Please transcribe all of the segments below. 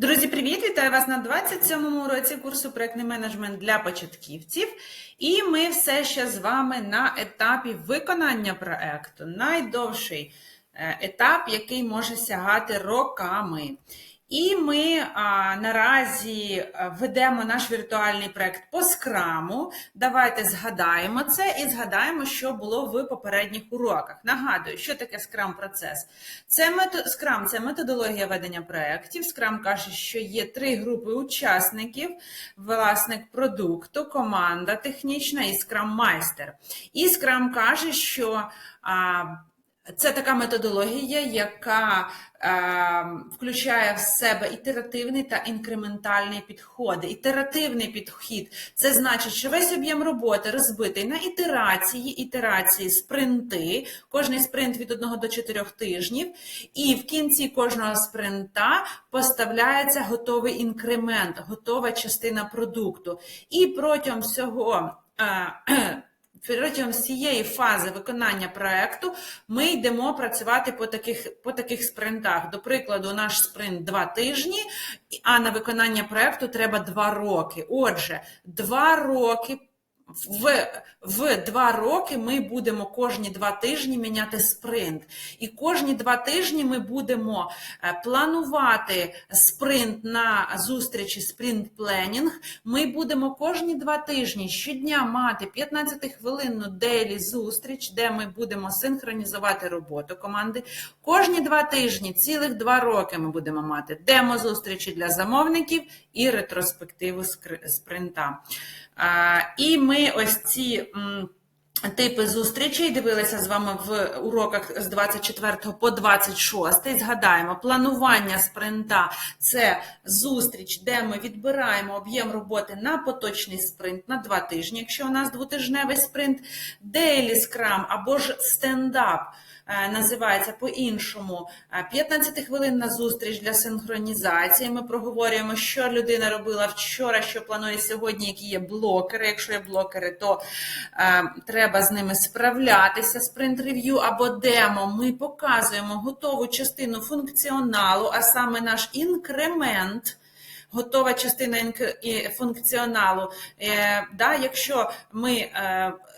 Друзі, привіт! Вітаю вас на 27-му уроці курсу проектний менеджмент для початківців. І ми все ще з вами на етапі виконання проекту. Найдовший е, етап, який може сягати роками. І ми а, наразі ведемо наш віртуальний проект по скраму. Давайте згадаємо це і згадаємо, що було в попередніх уроках. Нагадую, що таке скрам процес. Це мето... Скрам це методологія ведення проєктів. Скрам каже, що є три групи учасників: власник продукту, команда технічна і скрам-майстер. І скрам каже, що а, це така методологія, яка е, включає в себе ітеративний та інкрементальний підходи. Ітеративний підхід це значить, що весь об'єм роботи розбитий на ітерації, ітерації, спринти, кожний спринт від 1 до 4 тижнів, і в кінці кожного спринта поставляється готовий інкремент, готова частина продукту. І протягом всього. Е, Протягом всієї фази виконання проекту ми йдемо працювати по таких по таких спринтах. До прикладу, наш спринт два тижні, а на виконання проекту треба два роки. Отже, два роки. В в два роки ми будемо кожні два тижні міняти спринт. І кожні два тижні ми будемо планувати спринт на зустрічі спринт пленінг. Ми будемо кожні два тижні щодня мати 15-хвилинну дейлі зустріч, де ми будемо синхронізувати роботу команди. Кожні два тижні, цілих два роки ми будемо мати демо-зустрічі для замовників і ретроспективу спринта. І ми ось ці. Типи зустрічей дивилися з вами в уроках з 24 по 26. Згадаємо, планування спринта це зустріч, де ми відбираємо об'єм роботи на поточний спринт на 2 тижні, якщо у нас двотижневий спринт, Daily Scrum або ж стендап. Називається по-іншому 15-хвилинна зустріч для синхронізації. Ми проговорюємо, що людина робила вчора, що планує сьогодні, які є блокери. Якщо є блокери, то е, треба з ними справлятися. Спринт-рев'ю або демо. Ми показуємо готову частину функціоналу, а саме наш інкремент. Готова частина функціоналу. Е, да, Якщо ми е, Е,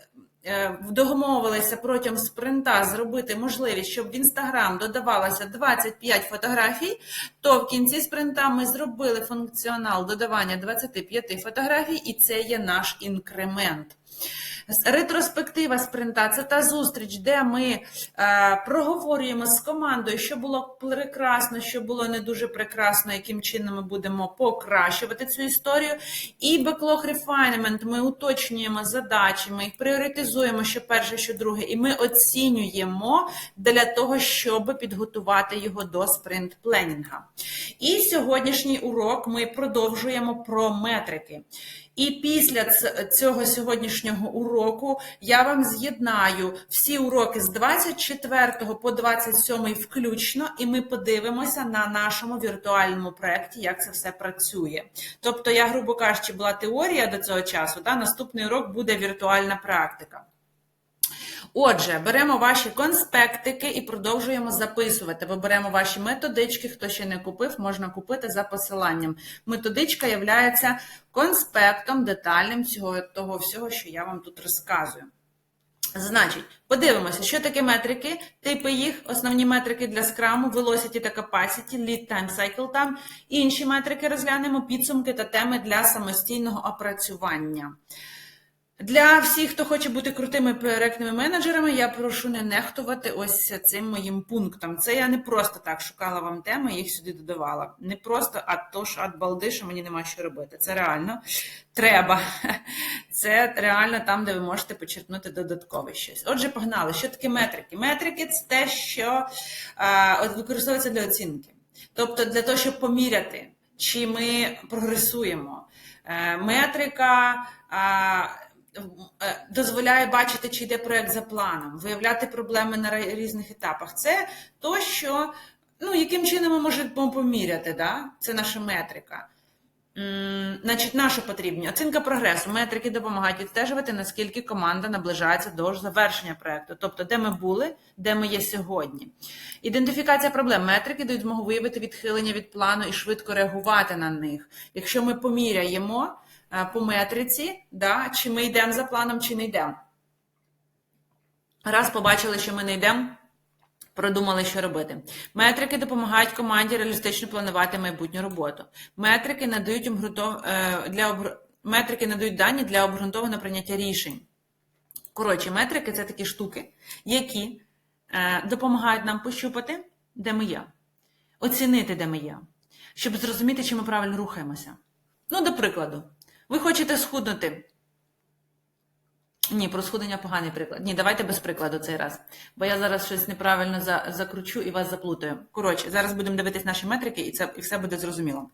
домовилися протягом спринта зробити можливість, щоб в інстаграм додавалося 25 фотографій, то в кінці спринта ми зробили функціонал додавання 25 фотографій, і це є наш інкремент. Ретроспектива спринта це та зустріч, де ми е, проговорюємо з командою, що було прекрасно, що було не дуже прекрасно, яким чином ми будемо покращувати цю історію. І backlog refinement ми уточнюємо задачі, ми їх пріоритизуємо, що перше, що друге, і ми оцінюємо для того, щоб підготувати його до спринт-пленінга. І сьогоднішній урок ми продовжуємо про метрики. І після цього сьогоднішнього уроку я вам з'єднаю всі уроки з 24 по 27 включно, і ми подивимося на нашому віртуальному проєкті, як це все працює. Тобто, я, грубо кажучи, була теорія до цього часу, та наступний урок буде віртуальна практика. Отже, беремо ваші конспектики і продовжуємо записувати. Бо беремо ваші методички. Хто ще не купив, можна купити за посиланням. Методичка є конспектом детальним цього того всього, що я вам тут розказую. Значить, подивимося, що таке метрики, типи їх, основні метрики для скраму, velocity та capacity, lead time, cycle time. Інші метрики розглянемо, підсумки та теми для самостійного опрацювання. Для всіх, хто хоче бути крутими проєктними менеджерами, я прошу не нехтувати ось цим моїм пунктом. Це я не просто так шукала вам теми, їх сюди додавала. Не просто, а то ж ад балди, що мені нема що робити. Це реально треба. Це реально там, де ви можете почерпнути додаткове щось. Отже, погнали. Що таке метрики? Метрики це те, що а, використовується для оцінки. Тобто, для того, щоб поміряти, чи ми прогресуємо. Е, метрика. А, дозволяє бачити, чи йде проект за планом, виявляти проблеми на різних етапах. Це то, що ну, яким чином ми можемо поміряти, да? це наша метрика. Значить, на що потрібні? Оцінка прогресу. Метрики допомагають відстежувати, наскільки команда наближається до завершення проекту, тобто де ми були, де ми є сьогодні. Ідентифікація проблем. Метрики дають змогу виявити відхилення від плану і швидко реагувати на них. Якщо ми поміряємо е, по метриці, да, чи ми йдемо за планом, чи не йдемо. Раз побачили, що ми не йдемо, продумали, що робити. Метрики допомагають команді реалістично планувати майбутню роботу. Метрики надають обґрунтов... е, для обгр- метрики надають дані для обґрунтованого прийняття рішень. Коротше, метрики це такі штуки, які е, допомагають нам пощупати, де ми є, оцінити, де ми є, щоб зрозуміти, чи ми правильно рухаємося. Ну, до прикладу, ви хочете схуднути. Ні, про схудення поганий приклад. Ні, давайте без прикладу цей раз. Бо я зараз щось неправильно за, закручу і вас заплутаю. Коротше, зараз будемо дивитись наші метрики, і це і все буде зрозуміло.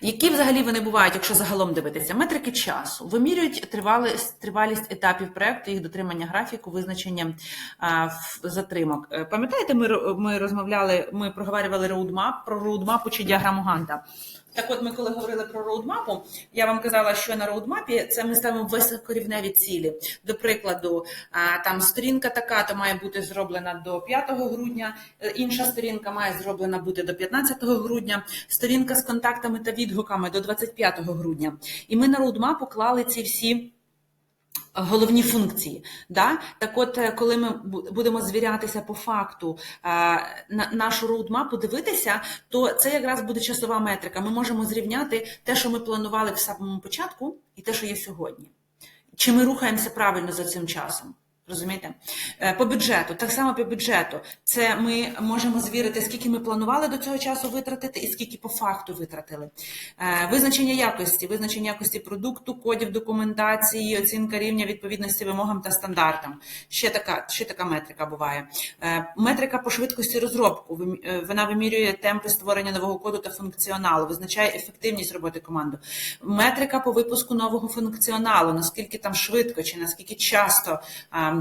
Які взагалі вони бувають, якщо загалом дивитися? Метрики часу вимірюють тривалість, тривалість етапів проекту, їх дотримання графіку, визначення а, затримок. Е, Пам'ятаєте, ми, ми розмовляли, ми проговорювали роудмап про роудмапу чи діаграму Ганта. Так от, ми коли говорили про роудмапу, я вам казала, що на роудмапі це ми ставимо високорівневі цілі. До прикладу, там сторінка така, то має бути зроблена до 5 грудня, е, інша сторінка має зроблена бути до 15 грудня, сторінка з контактами та відгуками до 25 грудня. І ми на роудмапу клали ці всі. Головні функції, да так, от е, коли ми будемо звірятися по факту е, на нашу роудмапу, дивитися, то це якраз буде часова метрика. Ми можемо зрівняти те, що ми планували в самому початку, і те, що є сьогодні. Чи ми рухаємося правильно за цим часом? Розумієте? Е, По бюджету, так само по бюджету. Це ми можемо звірити, скільки ми планували до цього часу витратити, і скільки по факту витратили. Е, Визначення якості, визначення якості продукту, кодів документації, оцінка рівня відповідності вимогам та стандартам. Ще така, ще така метрика буває. Е, Метрика по швидкості розробку. Вона вимірює темпи створення нового коду та функціоналу, визначає ефективність роботи команди. Метрика по випуску нового функціоналу, наскільки там швидко чи наскільки часто а,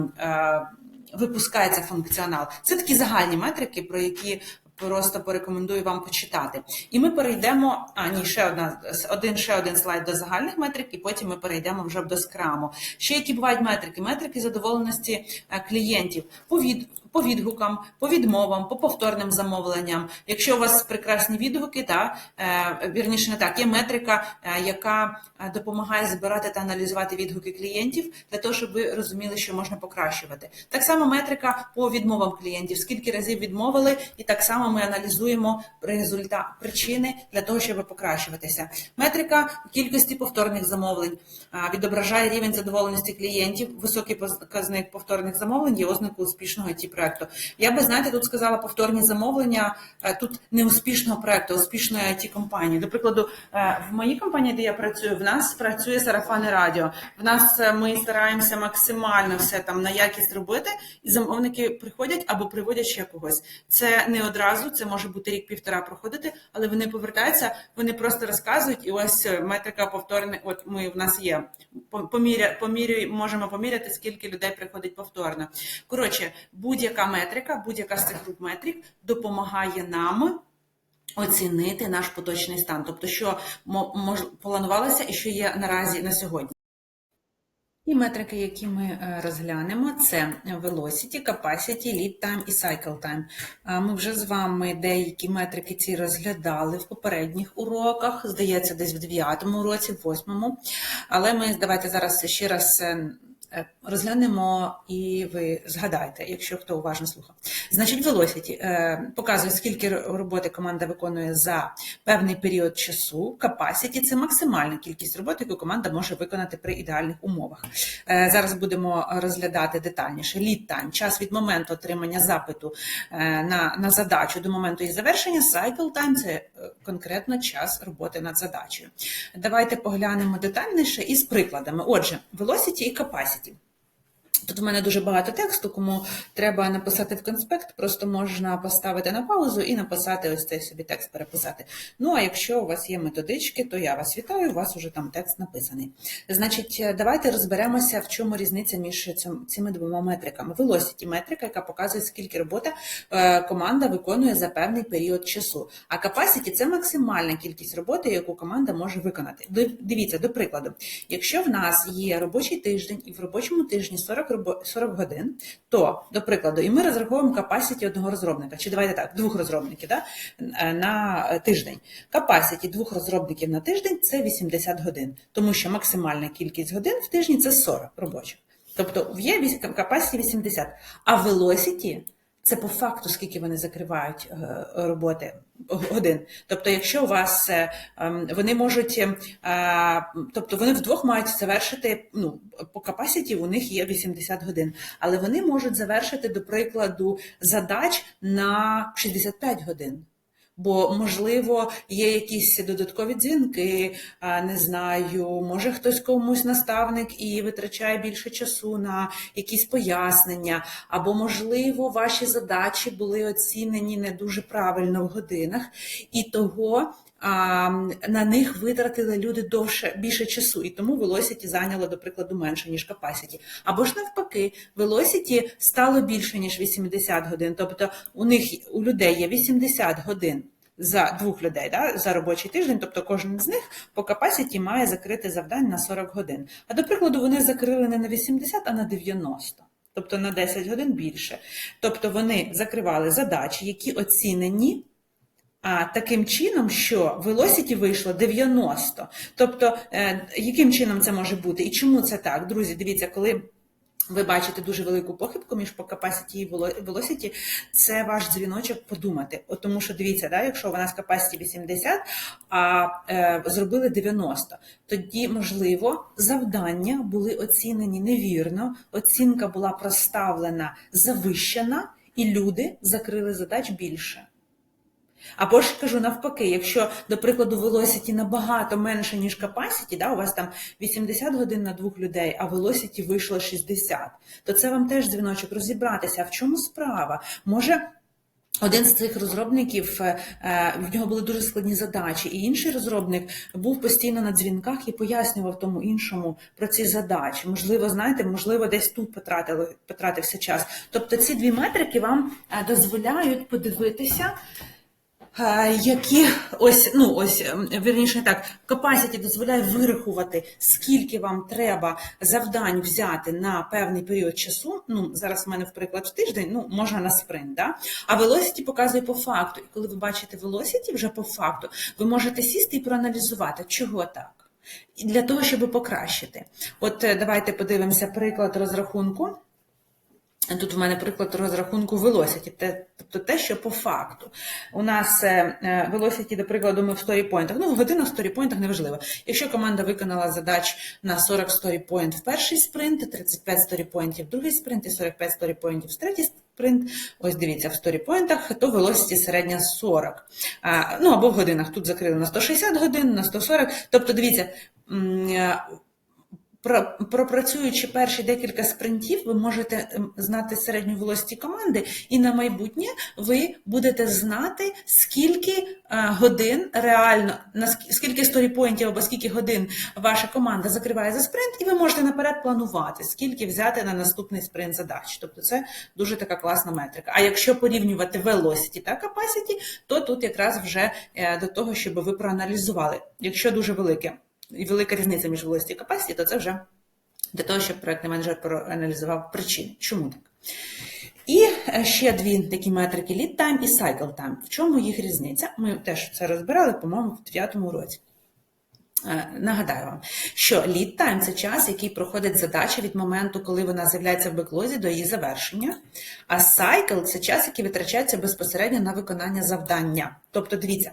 випускається функціонал. Це такі загальні метрики, про які просто порекомендую вам почитати. І ми перейдемо. А ні, ще одна один ще один слайд до загальних метрик, і потім ми перейдемо вже до скраму. Ще які бувають метрики? Метрики задоволеності е, клієнтів по від. По відгукам, по відмовам, по повторним замовленням. Якщо у вас прекрасні відгуки, та е, вірніше не так, є метрика, е, яка е, допомагає збирати та аналізувати відгуки клієнтів для того, щоб ви розуміли, що можна покращувати. Так само метрика по відмовам клієнтів, скільки разів відмовили, і так само ми аналізуємо результат причини для того, щоб покращуватися. Метрика кількості повторних замовлень відображає рівень задоволеності клієнтів. Високий показник повторних замовлень є ознакою успішного it проекту. Я би знаєте, тут сказала повторні замовлення. е, Тут не успішного проекту, а успішної it компанії. До прикладу, е, в моїй компанії, де я працюю, в нас працює сарафани радіо. В нас е, ми стараємося максимально все там на якість робити, і замовники приходять або приводять ще когось. Це не одразу, це може бути рік-півтора проходити, але вони повертаються, вони просто розказують, і ось метрика повторних. От ми в нас є по- поміря, помірюй, можемо поміряти, скільки людей приходить повторно. Коротше, будь-яка метрика, будь-яка з цих груп метрик допомагає нам. Оцінити наш поточний стан, тобто, що мо- мож, планувалося і що є наразі на сьогодні. І метрики, які ми е, розглянемо, це Velocity, Capacity, Lead Time і Cycle Time. Ми вже з вами деякі метрики ці розглядали в попередніх уроках, здається, десь в 9 уроці, в 8. Але ми давайте зараз ще раз е, розглянемо і ви згадаєте, якщо хто уважно слухав. Значить, Velocity е, показує, скільки роботи команда виконує за певний період часу. Capacity – це максимальна кількість роботи, яку команда може виконати при ідеальних умовах. Е, Зараз будемо розглядати детальніше. Lead time – час від моменту отримання запиту е, на, на задачу до моменту її завершення. Cycle time – це е, конкретно час роботи над задачею. Давайте поглянемо детальніше із прикладами. Отже, velocity і capacity. Тут в мене дуже багато тексту, кому треба написати в конспект, просто можна поставити на паузу і написати ось цей собі текст переписати. Ну а якщо у вас є методички, то я вас вітаю, у вас уже там текст написаний. Значить, е, давайте розберемося, в чому різниця між цими двома метриками. Velocity – метрика, яка показує, скільки роботи е, команда виконує за певний період часу. А capacity – це максимальна кількість роботи, яку команда може виконати. Дивіться, до прикладу, якщо в нас є робочий тиждень і в робочому тижні 40, робо- 40 годин, то, до прикладу, і ми розраховуємо capacity одного розробника, чи давайте так, двох розробників да, е, на тиждень. Capacity двох розробників на тиждень це 80 годин, тому що максимальна кількість годин в тижні це 40 робочих. Тобто є capacity 80, а velocity це по факту, скільки вони закривають е, роботи годин. Тобто, якщо у вас е, ем, вони можуть, е, тобто вони вдвох мають завершити, ну, по капасіті у них є 80 годин, але вони можуть завершити, до прикладу, задач на 65 годин. Бо, можливо, є якісь додаткові дзвінки, не знаю, може хтось комусь наставник і витрачає більше часу на якісь пояснення, або, можливо, ваші задачі були оцінені не дуже правильно в годинах, і того на них витратили люди довше більше часу, і тому Velocity зайняло, до прикладу, менше, ніж Capacity. Або ж навпаки, Velocity стало більше, ніж 80 годин. Тобто у них у людей є 80 годин за двох людей да, за робочий тиждень, тобто кожен з них по capacity має закрити завдань на 40 годин. А до прикладу, вони закрили не на 80, а на 90. Тобто на 10 годин більше. Тобто вони закривали задачі, які оцінені а, таким чином, що Velocity вийшло 90. Тобто, е, яким чином це може бути? І чому це так? Друзі, дивіться, коли ви бачите дуже велику похибку між по capacity і velocity, це ваш дзвіночок подумати. От тому що дивіться, да, якщо у нас capacity 80, а е, зробили 90, тоді, можливо, завдання були оцінені невірно, оцінка була проставлена завищена, і люди закрили задач більше. Або ж кажу навпаки, якщо, до прикладу, velocity набагато менше, ніж capacity, да, у вас там 80 годин на двох людей, а velocity вийшло 60, то це вам теж дзвіночок розібратися. А в чому справа? Може. Один з цих розробників е, е, в нього були дуже складні задачі, і інший розробник був постійно на дзвінках і пояснював тому іншому про ці задачі. Можливо, знаєте, можливо, десь тут потратили, потратився час. Тобто ці дві метрики вам е, дозволяють подивитися. Е, Які ось, ну ось ем, вірніше так, capacity дозволяє вирахувати, скільки вам треба завдань взяти на певний період часу. Ну зараз в мене, в приклад, в тиждень, ну можна на спринт, да? А velocity показує по факту. І коли ви бачите velocity вже по факту, ви можете сісти і проаналізувати, чого так. Для того, щоб покращити. От е, давайте подивимося приклад розрахунку. Тут в мене приклад розрахунку velocity, тобто те, що по факту. У нас е, е, velocity, до прикладу, ми в сторіпойнтах. Ну, година в сторіпойнтах неважливо. Якщо команда виконала задач на 40 сторіпойнт в перший спринт, 35 сторіпойнтів в другий спринт і 45 сторіпойнтів в третій спринт, ось дивіться, в сторіпойнтах, то velocity середня 40. А, ну, або в годинах. Тут закрили на 160 годин, на 140. Тобто, дивіться, е, Пропрацюючи перші декілька спринтів, ви можете ем, знати середню велості команди, і на майбутнє ви будете знати, скільки е, годин реально, скільки сторіпоінтів або скільки годин ваша команда закриває за спринт, і ви можете наперед планувати, скільки взяти на наступний спринт задач. Тобто це дуже така класна метрика. А якщо порівнювати velocity та capacity, то тут якраз вже е, до того, щоб ви проаналізували, якщо дуже велике і велика різниця між velocity і capacity, то це вже для того, щоб проектний менеджер проаналізував причини. Чому так? І е, ще дві такі метрики: lead time і cycle time. В чому їх різниця? Ми теж це розбирали, по-моєму, в 9 році. Е, Нагадаю вам, що lead time – це час, який проходить задача від моменту, коли вона з'являється в беклозі до її завершення. А cycle – це час, який витрачається безпосередньо на виконання завдання. Тобто, дивіться,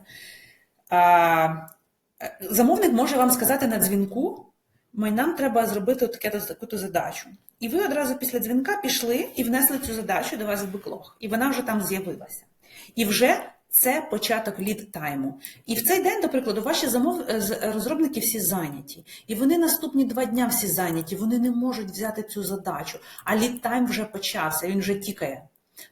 замовник може вам сказати на дзвінку, нам треба зробити таке таку задачу. І ви одразу після дзвінка пішли і внесли цю задачу до вас в беклог. І вона вже там з'явилася. І вже це початок лід тайму. І в цей день, до прикладу, ваші замов... е, розробники всі зайняті. І вони наступні два дня всі зайняті, вони не можуть взяти цю задачу. А лід тайм вже почався, він вже тікає.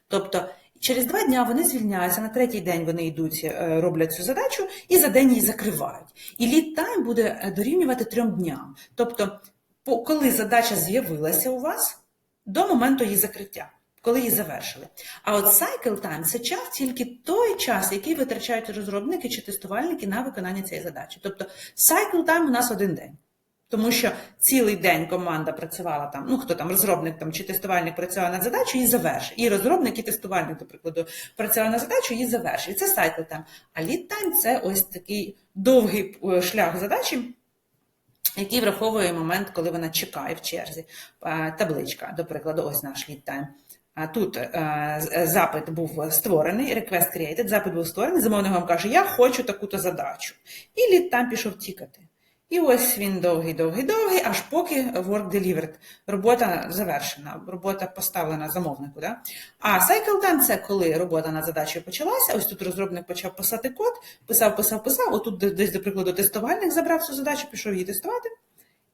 Тобто через два дня вони звільняються, на третій день вони йдуть, е, роблять цю задачу і за день її закривають. І лід тайм буде е, дорівнювати трьом дням. Тобто, коли задача з'явилася у вас до моменту її закриття. Коли її завершили. А от cycle time – це час тільки той час, який витрачають розробники чи тестувальники на виконання цієї задачі. Тобто cycle time у нас один день. Тому що цілий день команда працювала там, ну хто там, розробник там чи тестувальник працював над задачею і завершив. І розробник, і тестувальник, до прикладу, працював над задачею і завершив. І це cycle time. А lead це ось такий довгий е, шлях задачі, який враховує момент, коли вона чекає в черзі. Е, Табличка, до прикладу, ось наш lead time. Тут е, запит був створений, request created, запит був створений, замовник вам каже, я хочу таку-то задачу. І лід там пішов тікати. І ось він довгий, довгий, довгий, аж поки work delivered. Робота завершена, робота поставлена замовнику. Да? А cycle done – це коли робота над задачею почалася. Ось тут розробник почав писати код, писав, писав, писав. Отут десь, до прикладу, тестувальник забрав цю задачу, пішов її тестувати.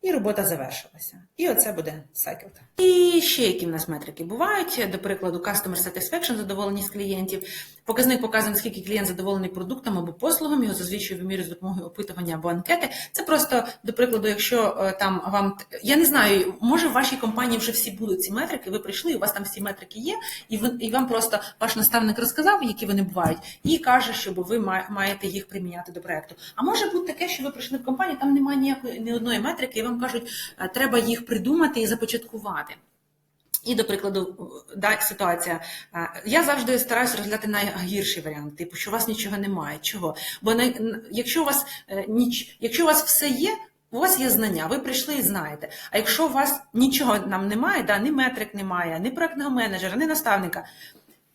І робота завершилася. І оце буде time. І ще які в нас метрики бувають. До прикладу, customer satisfaction, задоволеність клієнтів. Показник показує, наскільки клієнт задоволений продуктом або послугом, його зазвичай вимірюють з допомогою опитування або анкети. Це просто, до прикладу, якщо е, там вам я не знаю, може в вашій компанії вже всі будуть ці метрики, ви прийшли, у вас там всі метрики є, і ви, і вам просто ваш наставник розказав, які вони бувають, і каже, щоб ви маєте їх приміняти до проекту. А може бути таке, що ви прийшли в компанію, там немає ніякої ні одної метрики, вам кажуть, е, треба їх придумати і започаткувати. І, до прикладу, да, ситуація. е, Я завжди стараюся розглядати найгірший варіант, типу, що у вас нічого немає. Чого? Бо якщо у вас е, ніч... якщо у вас все є, у вас є знання, ви прийшли і знаєте. А якщо у вас нічого нам немає, да, ні метрик немає, ні проектного менеджера, ні наставника.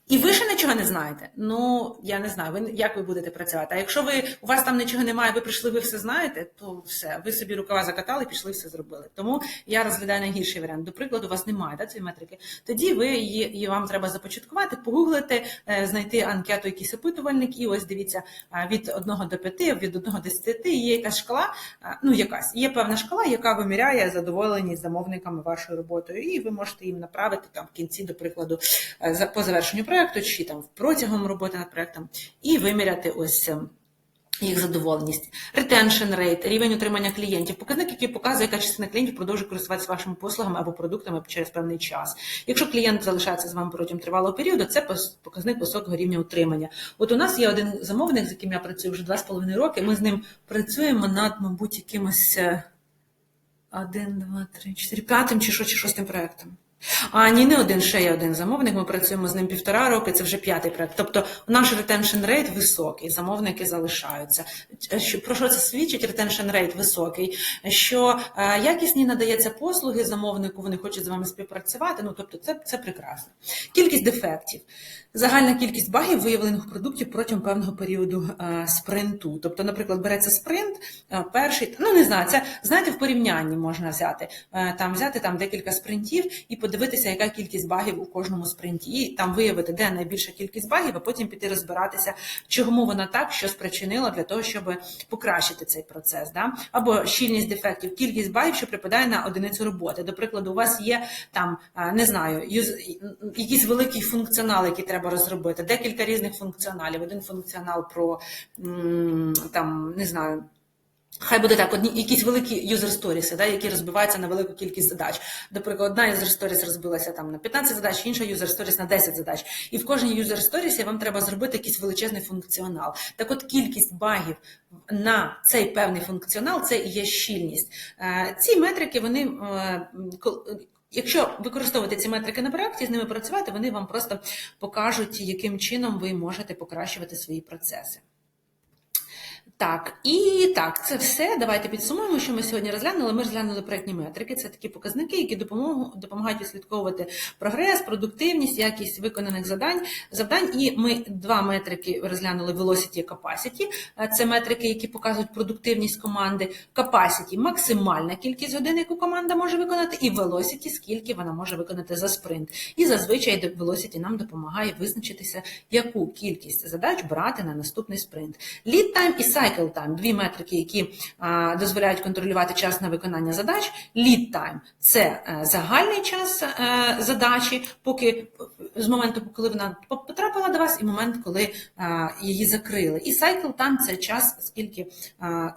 І ви ще нічого не знаєте. Ну я не знаю, ви як ви будете працювати. А якщо ви у вас там нічого немає, ви прийшли, ви все знаєте, то все, ви собі рукава закатали, пішли, все зробили. Тому я розглядаю найгірший варіант. До прикладу, у вас немає да, цієї метрики. Тоді ви її, її вам треба започаткувати, погуглити, е, знайти анкету, якийсь опитувальник, і ось дивіться від 1 до 5, від 1 до 10 є якась шкала. Ну, якась є певна шкала, яка виміряє задоволеність замовниками вашою роботою, і ви можете їм направити там в кінці, до прикладу, е, по завершенню проекту чи там протягом роботи над проектом, і виміряти ось. ем, їх задоволеність, retention rate, рівень утримання клієнтів, показник, який показує, яка частина клієнтів продовжує користуватися вашими послугами або продуктами через певний час. Якщо клієнт залишається з вами протягом тривалого періоду, це показник високого рівня утримання. От у нас є один замовник, з яким я працюю вже два з половиною роки. Ми з ним працюємо над, мабуть, якимось е, один, два, три, чотири, п'ятим чи що, чи шостим проектом. А ні, не один, ще є один замовник. Ми працюємо з ним півтора роки. Це вже п'ятий проект. Тобто наш retention rate високий, замовники залишаються. Що про що це свідчить? Retention rate високий, що е, якісні надається послуги замовнику, вони хочуть з вами співпрацювати. Ну тобто, це, це прекрасно. Кількість дефектів, загальна кількість багів виявлених продуктів протягом певного періоду е, спринту. Тобто, наприклад, береться спринт, е, перший, ну не знаю, це знаєте, в порівнянні можна взяти е, там, взяти там декілька спринтів і подивитися, яка кількість багів у кожному спринті, і там виявити, де найбільша кількість багів, а потім піти розбиратися, чому вона так, що спричинило для того, щоб покращити цей процес. Да? Або щільність дефектів, кількість багів, що припадає на одиницю роботи. До прикладу, у вас є там, е, не знаю, юз- якийсь великий функціонал, який треба розробити, декілька різних функціоналів. Один функціонал про там, не знаю. Хай буде так, одні якісь великі user stories, да, які розбиваються на велику кількість задач. Наприклад, одна user stories розбилася там на 15 задач, інша user stories на 10 задач. І в кожній user stories вам треба зробити якийсь величезний функціонал. Так от кількість багів на цей певний функціонал це і є щільність. Е, Ці метрики, вони. е, Якщо використовувати ці метрики на проєкті, з ними працювати, вони вам просто покажуть, яким чином ви можете покращувати свої процеси. Так, і так, це все. Давайте підсумуємо, що ми сьогодні розглянули. Ми розглянули проєктні метрики. Це такі показники, які допомагають відслідковувати прогрес, продуктивність, якість виконаних завдань. завдань. І ми два метрики розглянули Velocity і Capacity. Е, Це метрики, які показують продуктивність команди. Capacity – максимальна кількість годин, яку команда може виконати, і Velocity – скільки вона може виконати за спринт. І зазвичай Velocity нам допомагає визначитися, яку кількість задач брати на наступний спринт. Lead time і cycle time – дві метрики, які дозволяють контролювати час на виконання задач. Lead time – це е, загальний час е, задачі, поки з моменту, коли вона потрапила до вас, і момент, коли а, її закрили. І cycle time – це час, скільки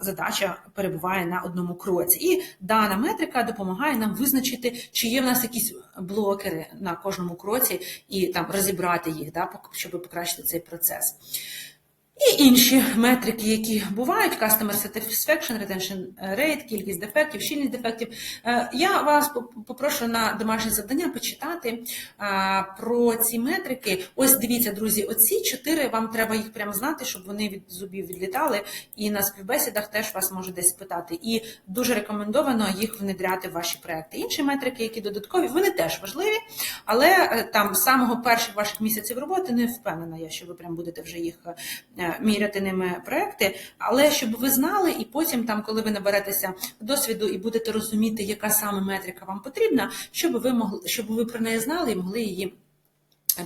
задача перебуває на одному кроці. І дана метрика допомагає нам визначити, чи є в нас якісь блокери на кожному кроці, і там розібрати їх, да, щоб покращити цей процес. І інші метрики, які бувають: Customer Satisfaction, Retention Rate, кількість дефектів, щільність дефектів. Е, Я вас попрошу на домашнє завдання почитати про ці метрики. Ось дивіться, друзі, оці чотири вам треба їх прямо знати, щоб вони від зубів відлітали. І на співбесідах теж вас можуть десь спитати. І дуже рекомендовано їх внедряти в ваші проекти. Інші метрики, які додаткові, вони теж важливі, але е, там з самого перших ваших місяців роботи не впевнена я, що ви прям будете вже їх е, міряти ними проекти. Але щоб ви знали, і потім, там, коли ви наберетеся досвіду і будете розуміти, яка саме метрика вам потрібна, щоб ви могли, щоб ви про неї знали і могли її.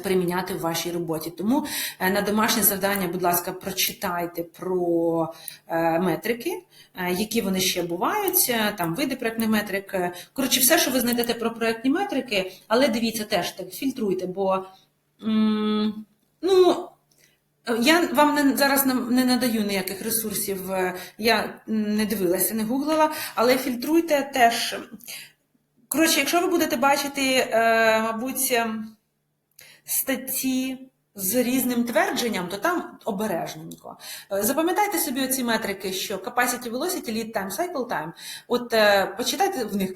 Приміняти в вашій роботі. Тому е, на домашнє завдання, будь ласка, прочитайте про е, метрики, е, які вони ще бувають, е, там види проектних метрик. Е, Коротше, все, що ви знайдете про проектні метрики, але дивіться теж так, фільтруйте, бо ну. Я вам не, зараз не, не надаю ніяких ресурсів, е, я не дивилася, не гуглила, але фільтруйте теж. Коротше, якщо ви будете бачити, е, мабуть, е, статті з різним твердженням, то там обережненько. Е, Запам'ятайте собі оці метрики, що capacity, velocity, lead time, cycle time. От е, почитайте в них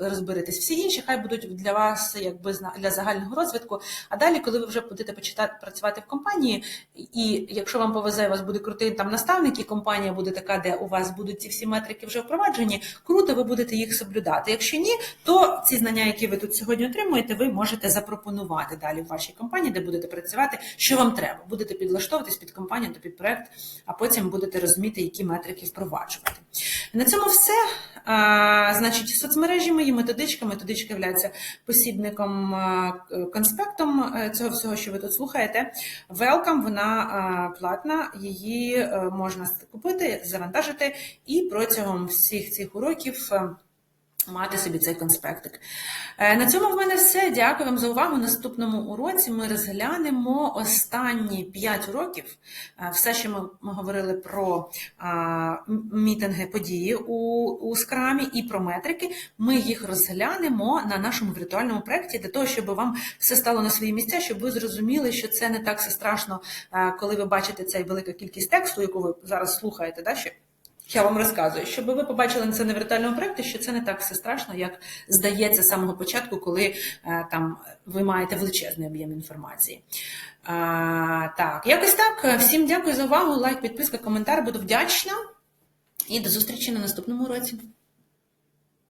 розберитесь. Всі інші хай будуть для вас якби для загального розвитку. А далі, коли ви вже будете почитати працювати в компанії, і якщо вам повезе, у вас буде крутий там наставник, і компанія буде така, де у вас будуть ці всі метрики вже впроваджені, круто, ви будете їх соблюдати. Якщо ні, то ці знання, які ви тут сьогодні отримуєте, ви можете запропонувати далі в вашій компанії, де будете працювати, що вам треба. Будете підлаштовуватись під компанію та під проект, а потім будете розуміти, які метрики впроваджувати. На цьому все. А, значить, соцмережі мої методичка. Методичка є посібником, конспектом е, цього всього, що ви тут слухаєте. Welcome, вона платна, її е, можна купити, завантажити, і протягом всіх цих уроків. Мати собі цей конспектик. Е, На цьому в мене все. Дякую вам за увагу. Наступному уроці ми розглянемо останні 5 уроків. Е, Все, що ми, ми говорили про а, мітинги, події у, у скрамі і про метрики. Ми їх розглянемо на нашому віртуальному проєкті для того, щоб вам все стало на свої місця, щоб ви зрозуміли, що це не так все страшно, е, коли ви бачите цей велика кількість тексту, яку ви зараз слухаєте. Да, що я вам розказую, щоб ви побачили це на віртуальному проєкті, що це не так все страшно, як здається з самого початку, коли е, там ви маєте величезний об'єм інформації. А, так, якось так. Всім дякую за увагу. Лайк, підписка, коментар. Буду вдячна. І до зустрічі на наступному уроці.